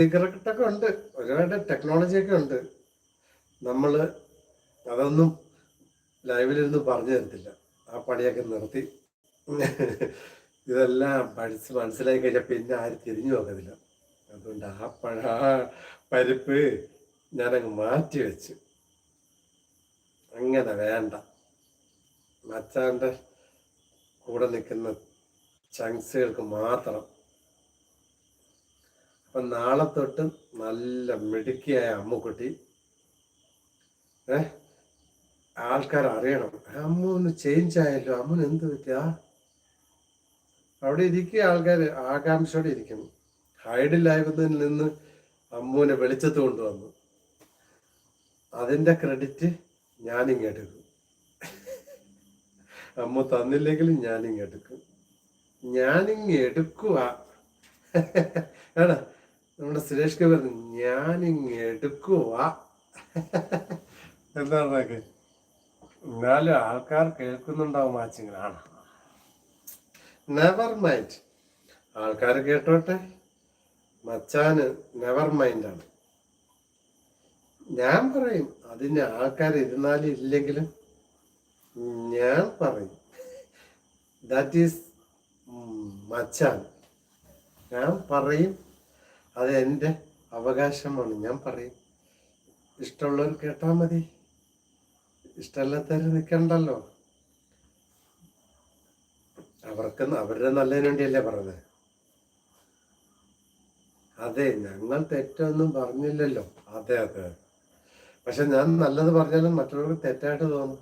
സീക്രട്ടൊക്കെ ഉണ്ട്. ഒരുപാട് ടെക്നോളജിയൊക്കെ ഉണ്ട്. നമ്മൾ അതൊന്നും ലൈവിലിരുന്ന് പറഞ്ഞു തരത്തില്ല. ആ പണിയൊക്കെ നിർത്തി. ഇതെല്ലാം പഠിച്ച് മനസ്സിലാക്കി കഴിഞ്ഞാൽ പിന്നെ ആര് തിരിഞ്ഞു നോക്കത്തില്ല. അതുകൊണ്ട് ആ പഴ ആ പരിപ്പ് ഞാനങ്ങ് മാറ്റി വെച്ചു. അങ്ങനെ വേണ്ട. മച്ചാന്റെ കൂടെ നിൽക്കുന്ന ചങ്സുകൾക്ക് മാത്രം അപ്പം നാളെ തൊട്ട് നല്ല മിടുക്കിയായ അമ്മുക്കുട്ടി ഏ? ആൾക്കാർ അറിയണം. അമ്മൂന്ന് ചേഞ്ച് ആയല്ലോ. അമ്മൂന് എന്ത് പറ്റിയാ? അവിടെ ഇരിക്കുക ആൾക്കാർ ആകാംക്ഷയോടെ ഇരിക്കുന്നു. ഹൈഡിലായതിൽ നിന്ന് അമ്മുവിനെ വെളിച്ചത്ത് കൊണ്ടുവന്നു. അതിന്റെ ക്രെഡിറ്റ് ഞാനിങ്ങെടുക്കും അമ്മ തന്നില്ലെങ്കിലും ഞാനിങ്ങെടുക്കും എടുക്കും. ഞാനിങ്ങ് എടുക്കുക ഏടാ നമ്മുടെ സുരേഷ് കെ പറഞ്ഞു ഞാനിങ്ങ് എന്താണ് എന്താണൊക്കെ എന്നാലും ആൾക്കാർ കേൾക്കുന്നുണ്ടാവും മാച്ചിങ്ങനാണ്. നെവർ മൈൻഡ് ആൾക്കാർ കേട്ടോട്ടെ. മച്ചാന് നെവർ മൈൻഡാണ് ഞാൻ പറയും അതിന് ആൾക്കാർ ഇരുന്നാലും ഇല്ലെങ്കിലും ഞാൻ പറയും. ദാറ്റ് ഈസ് മച്ചാൻ. ഞാൻ പറയും അത് എന്റെ അവകാശമാണ്. ഞാൻ പറയും ഇഷ്ടമുള്ളവർ കേട്ടാൽ മതി. ഇഷ്ടമല്ലാത്തവർ നിൽക്കണ്ടല്ലോ. അവർക്ക് അവരുടെ നല്ലതിന് വേണ്ടിയല്ലേ പറഞ്ഞത്. അതെ ഞങ്ങൾ തെറ്റൊന്നും പറഞ്ഞില്ലല്ലോ. അതെ അതെ. പക്ഷെ ഞാൻ നല്ലത് പറഞ്ഞാലും മറ്റുള്ളവർക്ക് തെറ്റായിട്ട് തോന്നും.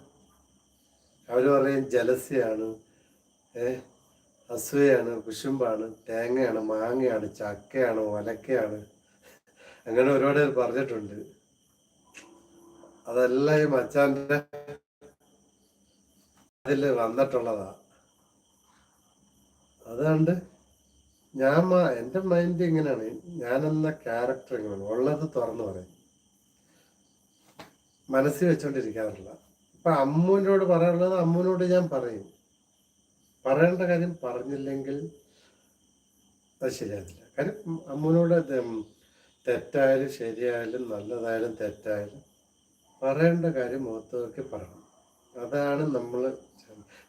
അവർ പറയും ജലസ്യാണ്. ഏ അസൂയാണ് കുശുമ്പാണ് തേങ്ങയാണ് മാങ്ങയാണ് ചക്കയാണ് ഒലക്കയാണ്. അങ്ങനെ ഒരുപാട് പേര് പറഞ്ഞിട്ടുണ്ട്. അതെല്ലാം ഈ മച്ചാന്റെ അതിൽ വന്നിട്ടുള്ളതാ. അതുകൊണ്ട് ഞാൻ എന്റെ മൈൻഡ് ഇങ്ങനെയാണ്. ഞാനെന്ന ക്യാരക്ടർ ഇങ്ങനെയാണ്. ഉള്ളത് തുറന്നു പറയും. മനസ്സിൽ വെച്ചോണ്ടിരിക്കാറില്ല. ഇപ്പൊ അമ്മുവിനോട് പറയാനുള്ളത് അമ്മുവിനോട് ഞാൻ പറയും. പറയേണ്ട കാര്യം പറഞ്ഞില്ലെങ്കിൽ അത് ശരിയാകില്ല കാര്യം അമ്മനോട് തെറ്റായാലും ശരിയായാലും നല്ലതായാലും തെറ്റായാലും പറയേണ്ട കാര്യം മുഖത്ത് നോക്കി പറയണം. അതാണ് നമ്മൾ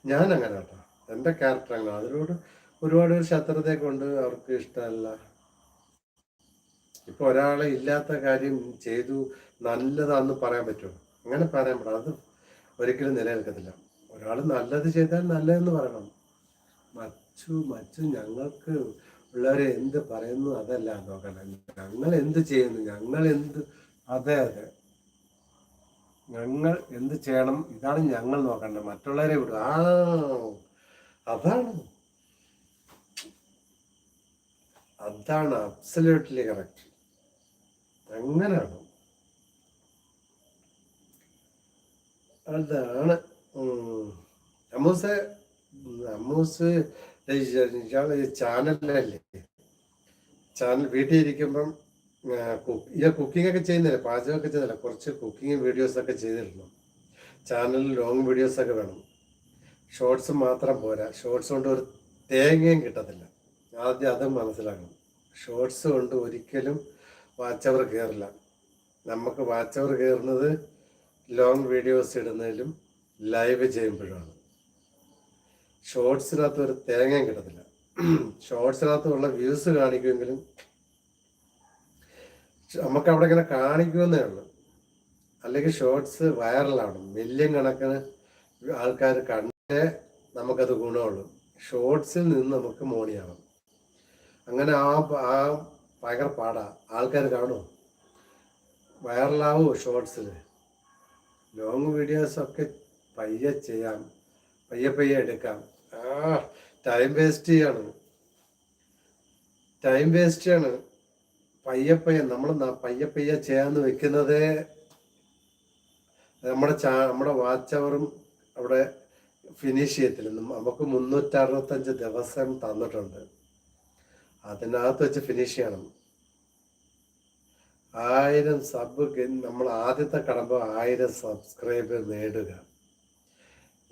ഞാൻ അങ്ങനെ കേട്ടോ എന്റെ ക്യാരക്ടർ അങ്ങനെ അതിനോട് ഒരുപാട് പേര് ശത്രുതയെ കൊണ്ട് അവർക്ക് ഇഷ്ടമല്ല. ഇപ്പൊ ഒരാളെ ഇല്ലാത്ത കാര്യം ചെയ്തു നല്ലതാന്ന് പറയാൻ പറ്റുമോ? അങ്ങനെ പറയാൻ പറ്റും അത് ഒരിക്കലും നിലനിൽക്കത്തില്ല. ഒരാൾ നല്ലത് ചെയ്താൽ നല്ലതെന്ന് പറയണം. മച്ചു മച്ചു ഞങ്ങൾക്ക് ഉള്ളവരെ എന്ത് പറയുന്നു അതല്ല നോക്കണം. ഞങ്ങൾ എന്ത് ചെയ്യുന്നു? ഞങ്ങൾ എന്ത്? അതെ അതെ. ഞങ്ങൾ എന്ത് ചെയ്യണം? ഇതാണ് ഞങ്ങൾ നോക്കേണ്ടത്. മറ്റുള്ളവരെ വിടും ആ അതാണ്. അതാണ് അബ്സല്യൂട്ട്ലി കറക്റ്റ് അങ്ങനെയാണ്. അതാണ്. അമ്മൂസ് അമ്മൂസ് ഇയാൾ ചാനലല്ലേ ചാനൽ വീട്ടിൽ ഇരിക്കുമ്പം കുക്കിംഗ് ഒക്കെ ചെയ്യുന്നില്ല? പാചകമൊക്കെ ചെയ്യുന്നില്ല? കുറച്ച് കുക്കിംഗ് വീഡിയോസ് ഒക്കെ ചെയ്തിരുന്നു. ചാനലിൽ ലോങ് വീഡിയോസ് ഒക്കെ വേണം. ഷോർട്സ് മാത്രം പോരാ. ഷോർട്സ് കൊണ്ട് ഒരു തേങ്ങയും കിട്ടത്തില്ല. ആദ്യം അതും മനസ്സിലാക്കണം. ഷോർട്സ് കൊണ്ട് ഒരിക്കലും വാച്ച് അവർ കയറില്ല നമുക്ക് വാച്ച് അവർ കയറുന്നത് ലോങ് വീഡിയോസ് ഇടുന്നതിലും ലൈവ് ചെയ്യുമ്പോഴാണ്. ഷോർട്സിനകത്ത് ഒരു തേങ്ങയും കിട്ടത്തില്ല. ഷോർട്സിനകത്ത് ഉള്ള വ്യൂസ് കാണിക്കുമെങ്കിലും നമുക്ക് അവിടെ ഇങ്ങനെ കാണിക്കുമെന്നേ ഉള്ളൂ. അല്ലെങ്കിൽ ഷോർട്സ് വൈറലാവണം മില്യൺ കണക്കിന് ആൾക്കാർ കണ്ടേ നമുക്കത് ഗുണമുള്ളൂ. ഷോർട്സിൽ നിന്ന് നമുക്ക് മോണിയാവണം അങ്ങനെ ആ ആ ഭയങ്കര പാടാ. ആൾക്കാർ കാണുമോ വൈറലാവോ ഷോർട്സിൽ ലോങ് വീഡിയോസൊക്കെ പയ്യെ ചെയ്യാം. പയ്യെ പയ്യെ എടുക്കാം. ആ ടൈം വേസ്റ്റ് ചെയ്യാണ്. ടൈം വേസ്റ്റ് ചെയ്യാണ്. പയ്യെ പയ്യെ നമ്മൾ പയ്യെ പയ്യെ ചെയ്യാന്ന് വെക്കുന്നതേ നമ്മുടെ നമ്മുടെ വാച്ച് അവറും അവിടെ ഫിനിഷ് ചെയ്യത്തില്ല. നമുക്ക് മുന്നൂറ്ററുപത്തഞ്ച് ദിവസം തന്നിട്ടുണ്ട്. അതിനകത്ത് വെച്ച് ഫിനിഷ് ചെയ്യണം. ആയിരം സബ് നമ്മൾ ആദ്യത്തെ കടമ്പ ആയിരം സബ്സ്ക്രൈബ് നേടുക.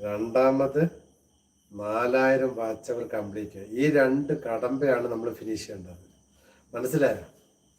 രണ്ടാമത് നാലായിരം വാച്ച് അവർ കംപ്ലീറ്റ് ചെയ്യുക ഈ രണ്ട് കടമ്പയാണ് നമ്മൾ ഫിനിഷ് ചെയ്യേണ്ടത്. മനസ്സിലായോ?